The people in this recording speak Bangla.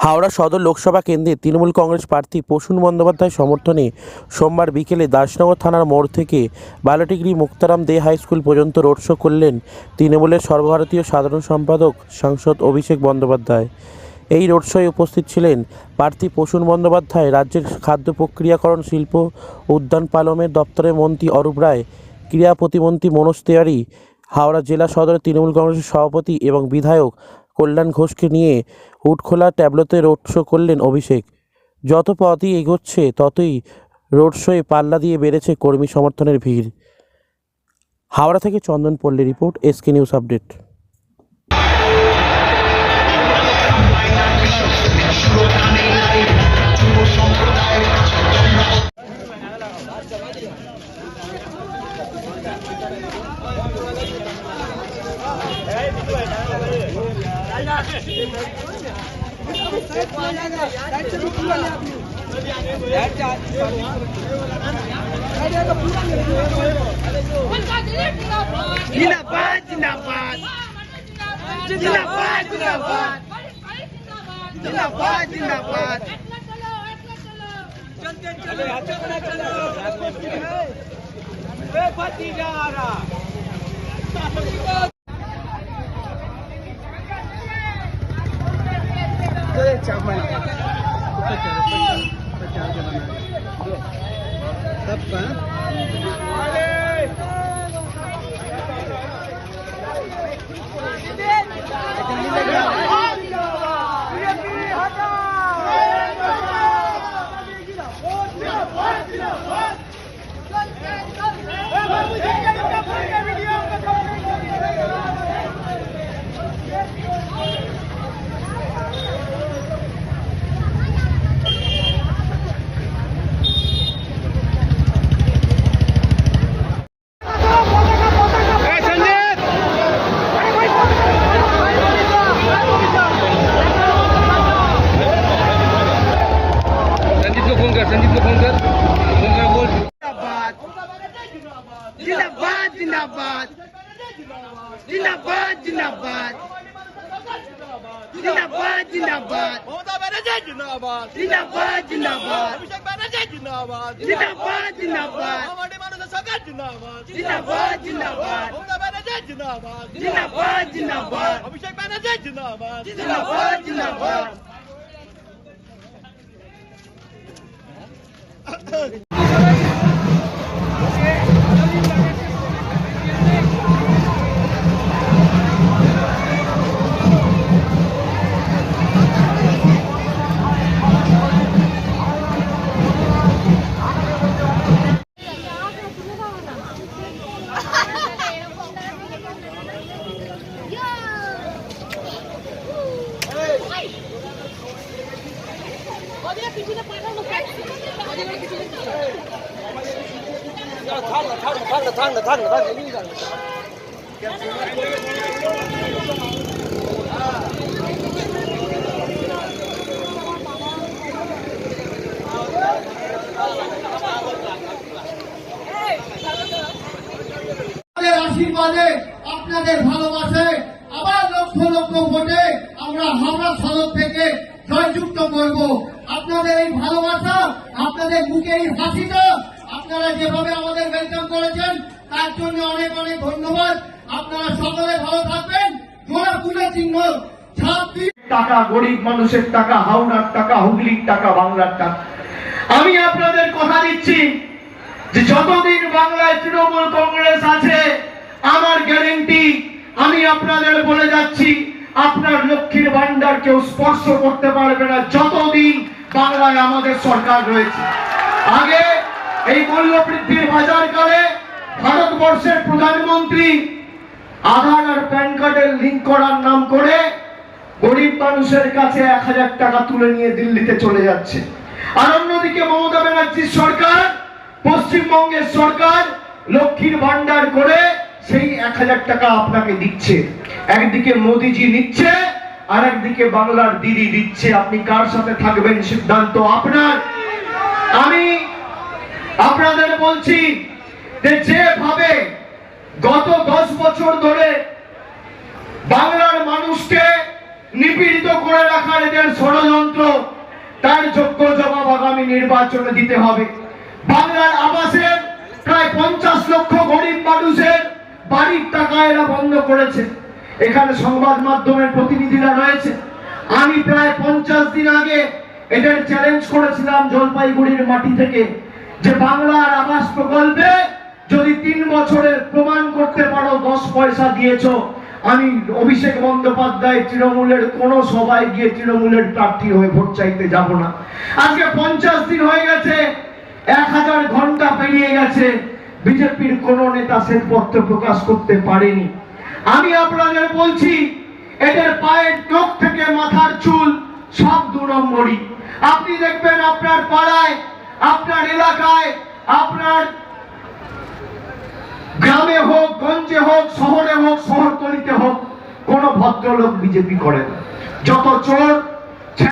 হাওড়া সদর লোকসভা কেন্দ্রে তৃণমূল কংগ্রেস প্রার্থী প্রসূন বন্দ্যোপাধ্যায় সমর্থনে সোমবার বিকেলে দাসনগর থানার মোড় থেকে বায়োটিগ্রি মুক্তারাম দে হাই স্কুল পর্যন্ত রোড শো করলেন তৃণমূলের সর্বভারতীয় সাধারণ সম্পাদক সাংসদ অভিষেক বন্দ্যোপাধ্যায়। এই রোড শোয়ে উপস্থিত ছিলেন প্রার্থী প্রসূন বন্দ্যোপাধ্যায়, রাজ্যের খাদ্য প্রক্রিয়াকরণ শিল্প উদ্যান পালমের দপ্তরের মন্ত্রী অরূপ রায়, ক্রীড়া প্রতিমন্ত্রী মনোজ তেওয়ারি, হাওড়া জেলা সদরের তৃণমূল কংগ্রেসের সভাপতি এবং বিধায়ক কল্যাণ ঘোষকে নিয়ে উটখোলা ট্যাবলোতে রোড শো করলেন অভিষেক। যত পথই এগোচ্ছে, ততই রোড শোয়ে পাল্লা দিয়ে বেড়েছে কর্মী সমর্থনের ভিড়। হাওড়া থেকে Chandan Palli report SK news update. જિંદાબાદ જિંદાબાદ. જિંદાબાદ જિંદાબાદ. જિંદાબાદ જિંદાબાદ. ચલો ચલો से चार महीना तब का জিন্দাবাদ মমতা ব্যানার্জি জিন্দাবাদ জিন্দাবাদ জিন্দাবাদ অভিষেক ব্যানার্জি জিন্দাবাদ জিন্দাবাদ জিন্দাবাদ আমাদের মানুষের সরকার জিন্দাবাদ জিন্দাবাদ জিন্দাবাদ মমতা ব্যানার্জি জিন্দাবাদ জিন্দাবাদ জিন্দাবাদ অভিষেক ব্যানার্জি জিন্দাবাদ জিন্দাবাদ জিন্দাবাদ আশীর্বাদে আপনাদের ভালোবাসে আবার লক্ষ লক্ষ ভোটে আমরা হাওড়া সদর থেকে জয়যুক্ত করব। আপনাদের এই ভালোবাসা, আপনাদের মুখের এই হাসিটা আপনারা যেভাবে আমাদের ওয়েলকাম করেছেন, তার জন্য অনেক অনেক ধন্যবাদ। আপনারা সকলে ভালো থাকবেন। জোড়া তুলে চিহ্ন টাকা, গরিব মানুষের টাকা, হাওড়ার টাকা, হুগলির টাকা, বাংলার টাকা। আমি আপনাদের কথা দিচ্ছি যে যতদিন বাংলায় তৃণমূল কংগ্রেস আছে, আমার গ্যারেন্টি আমি আপনাদের বলে যাচ্ছি, আপনার লক্ষ্মীর ভান্ডার কেউ স্পর্শ করতে পারবে না। যতদিন বাংলায় আমাদের সরকার রয়েছে। আগে এই মূল্য বৃদ্ধির বাজারকালে ভারতবর্ষের প্রধানমন্ত্রী আধার আর প্যান কার্ডের লিঙ্ক করার নাম করে গরিব মানুষের কাছে এক হাজার টাকা তুলে নিয়ে দিল্লিতে চলে যাচ্ছে। আর অন্যদিকে মমতা ব্যানার্জির সরকার, পশ্চিমবঙ্গের সরকার লক্ষ্মীর ভান্ডার করে সেই এক হাজার টাকা আপনাকে দিচ্ছে। একদিকে মোদিজি নিচ্ছে আর একদিকে বাংলার দিদি দিচ্ছে, আপনি কার সাথে থাকবেন সিদ্ধান্ত আপনার? আমি আপনাদের বলছি যে যেভাবে গত দশ বছর ধরে বাংলার মানুষকে নিপীড়িত করে রাখার এদের ষড়যন্ত্র, তার যোগ্য জবাব আগামী নির্বাচনে দিতে হবে। বাংলার আবাসের প্রায় পঞ্চাশ লক্ষ গরিব মানুষের বাড়ির টাকা এরা বন্ধ করেছে। এখানে সংবাদ মাধ্যমের প্রতিনিধিরা রয়েছে। আমি প্রায় পঞ্চাশ দিন আগে এদের চ্যালেঞ্জ করেছিলাম জলপাইগুড়ির মাটি থেকে যে বাংলার আবাস প্রকল্পে যদি তিন বছরের প্রমাণ করতে পারো, দশ পয়সা দিয়েছ। আমি অভিষেক বন্দ্যোপাধ্যায় তৃণমূলের কোন সভায় গিয়ে তৃণমূলের প্রার্থী হয়ে ভোট চাইতে যাব না। আজকে পঞ্চাশ দিন হয়ে গেছে, এক হাজার ঘণ্টা পেরিয়ে গেছে। বিজেপির কোন নেতা শ্বেতপত্র প্রকাশ করতে পারেনি। আমি আপনাদের বলছি, এদের পায়ের নখ থেকে মাথার চুল সব দু নম্বরই। আপনি দেখবেন আপনার পাড়ায়, আপনার এলাকায়, আপনার গ্রামে হোক, গঞ্জে হোক, শহরে হোক, শহরতলিতে হোক, কোনো ভদ্রলোক বিজেপি করে যত চোর